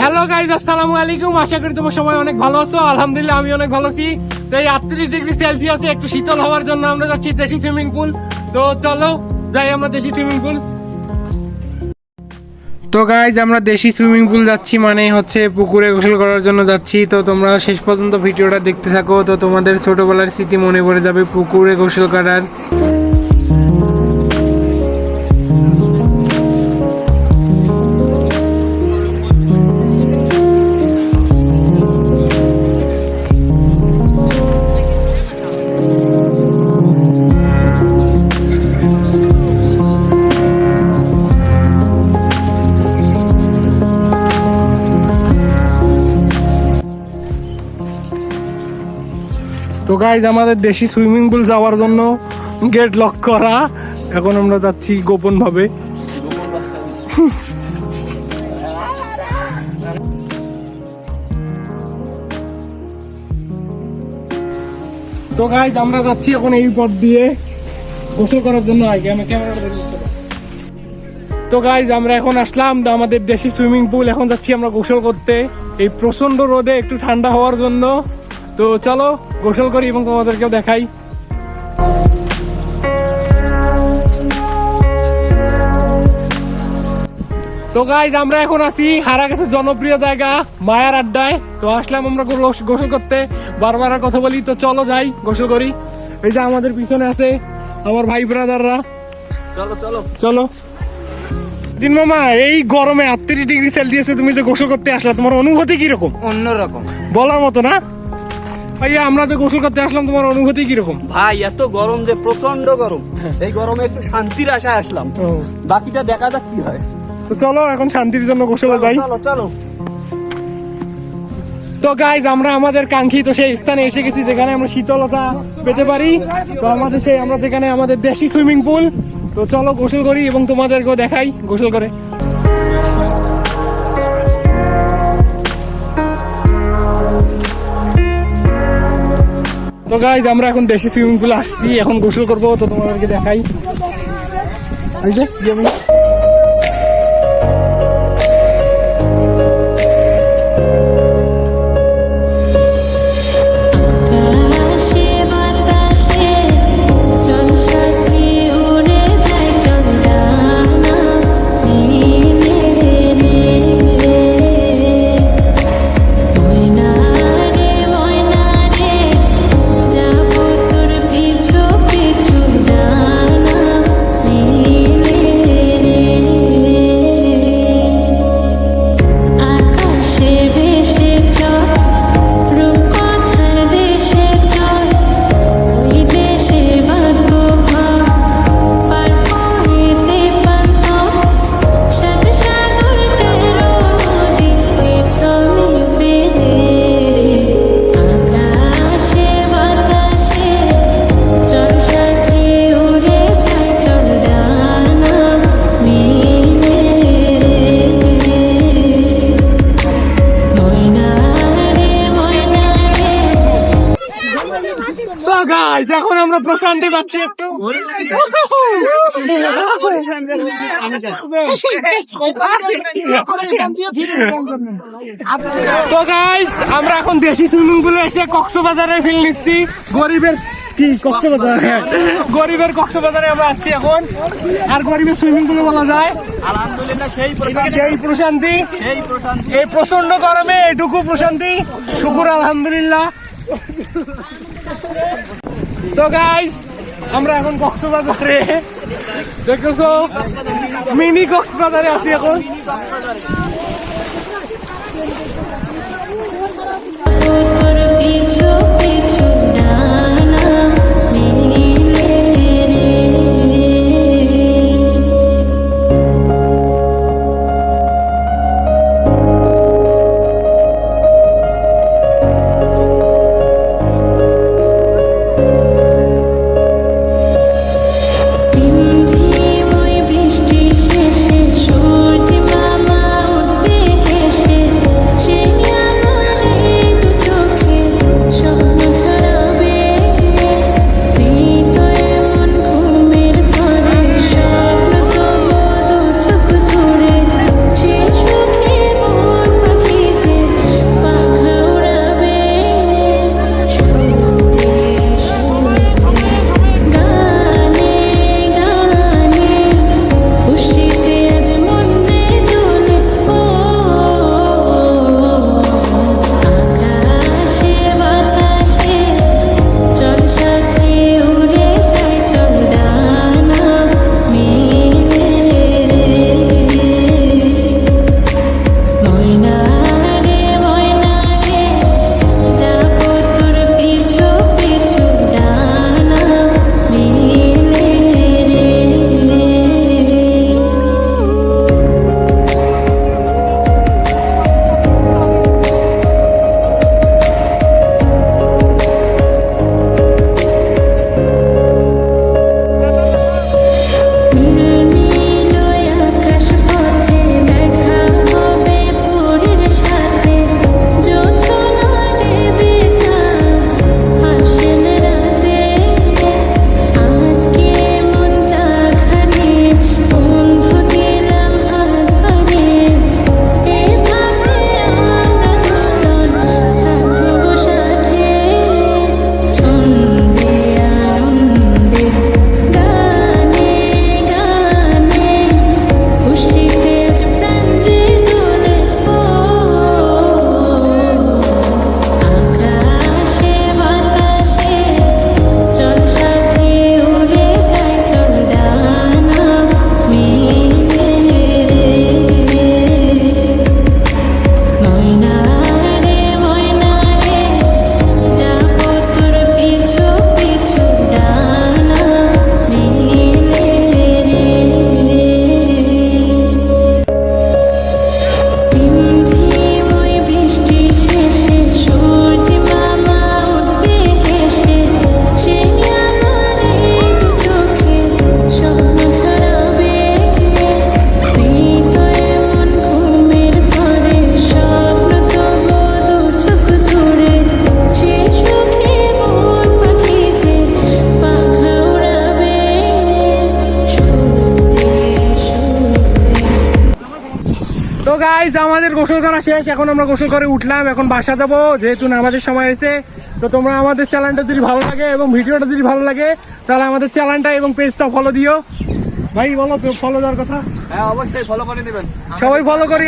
Hello guys আসসালামু আলাইকুম। আশা করি তোমার সবাই অনেক ভালো আছো। আলহামদুলিল্লাহ আমি অনেক ভালো আছি। তো এই আটত্রিশ ডিগ্রি সেলসিয়াসে একটু শীতল হওয়ার জন্য আমরা যাচ্ছি দেশি সুইমিং পুল। তো চলো যাই আমরা দেশি সুইমিং পুল। তো গাইজ আমরা দেশি সুইমিং পুল যাচ্ছি মানে হচ্ছে পুকুরে গোসল করার জন্য যাচ্ছি। তো তোমরা শেষ পর্যন্ত ভিডিওটা দেখতে থাকো। তো তোমাদের ছোটবেলার স্মৃতি মনে পড়ে যাবে পুকুরে গোসল করার। গাইজ আমাদের দেশি সুইমিং পুল যাওয়ার জন্য গেট লক করা। এখন আমরা যাচ্ছি গোপন ভাবে তো গাইজ আমরা যাচ্ছি এখন এই পথ দিয়ে। গোসল করার জন্য আগে আমি ক্যামেরাটা। তো গাইজ আমরা এখন আসলাম আমাদের দেশি সুইমিং পুল। এখন যাচ্ছি আমরা গোসল করতে। এই প্রচণ্ড রোদে একটু ঠান্ডা হওয়ার জন্য। তো চলো গোসল করি এবং তোমাদেরকেও দেখাই। তো গাইজ আমরা এখন আছি হারা গেছে জনপ্রিয় জায়গা মায়ার আড্ডায়। তো আসলাম আমরা গোস- গোসল করতে বারবার আর কথা বলি তো চলো যাই গোসল করি। এই যে আমাদের পিছনে আছে আমার ভাই ব্রাদাররা চলো চলো। চলো। দিন মামা এই গরমে আটত্রিশ ডিগ্রি সেলসিয়াসে তুমি যে গোসল করতে আসলা তোমার অনুভূতি কীরকম? অন্যরকম। বলার মতো না? ভাইয়া আমরা যে গোসল করতে আসলাম তোমার অনুভূতি কীরকম? ভাই এত গরম যে প্রচণ্ড গরম। এই গরমে একটু শান্তির আশায় আসলাম। বাকিটা দেখা যাক কি হয়। তো চলো এখন শান্তির জন্য গোসলে যাই। চলো চলো। তো গাইজ আমরা আমাদের কাঙ্ক্ষিত সেই স্থানে এসে গেছি যেখানে আমরা শীতলতা পেতে পারি। তো আমাদের সেই আমরা যেখানে আমাদের দেশি সুইমিং পুল। তো চলো গোসল করি এবং তোমাদেরকেও দেখাই গোসল করে। তো গাইজ আমরা এখন দেশি সুইমিং পুল আসছি এখন গোসল করব তো তোমাদেরকে দেখাই। আমরা প্রশান্তি পাচ্ছি একটু। তো গাইজ আমরা এখন দেশি সুইমিং পুলে এসে কক্সবাজারে ফিল নিচ্ছি। গরিবের কি কক্সবাজার? হ্যাঁ গরিবের কক্সবাজারে আমরা আছি এখন। আর গরিবের সুইমিং পুলে বলা যায়। আলহামদুলিল্লাহ সেই প্রশান্তি। সেই প্রশান্তি। সেই প্রশান্তি। এই প্রচণ্ড গরমে এটুকু প্রশান্তি। শুকুর আলহামদুলিল্লাহ। তো গাইস আমরা এখন কক্সবাজারে। দেখতেছো? মিনি কক্সবাজারে আছি এখন। গাইজ আমাদের গোসল করা শেষ। এখন আমরা গোসল করে উঠলাম এখন বাসা যাব। যেহেতু আমাদের সময় এসে তো তোমরা আমাদের চ্যানেলটা যদি ভালো লাগে এবং ভিডিওটা যদি ভালো লাগে তাহলে আমাদের চ্যানেলটা এবং পেজটা ফলো দিও। ভাই বলো তো ফলো দেওয়ার কথা? হ্যাঁ অবশ্যই ফলো করে নেবেন। সবাই ফলো করি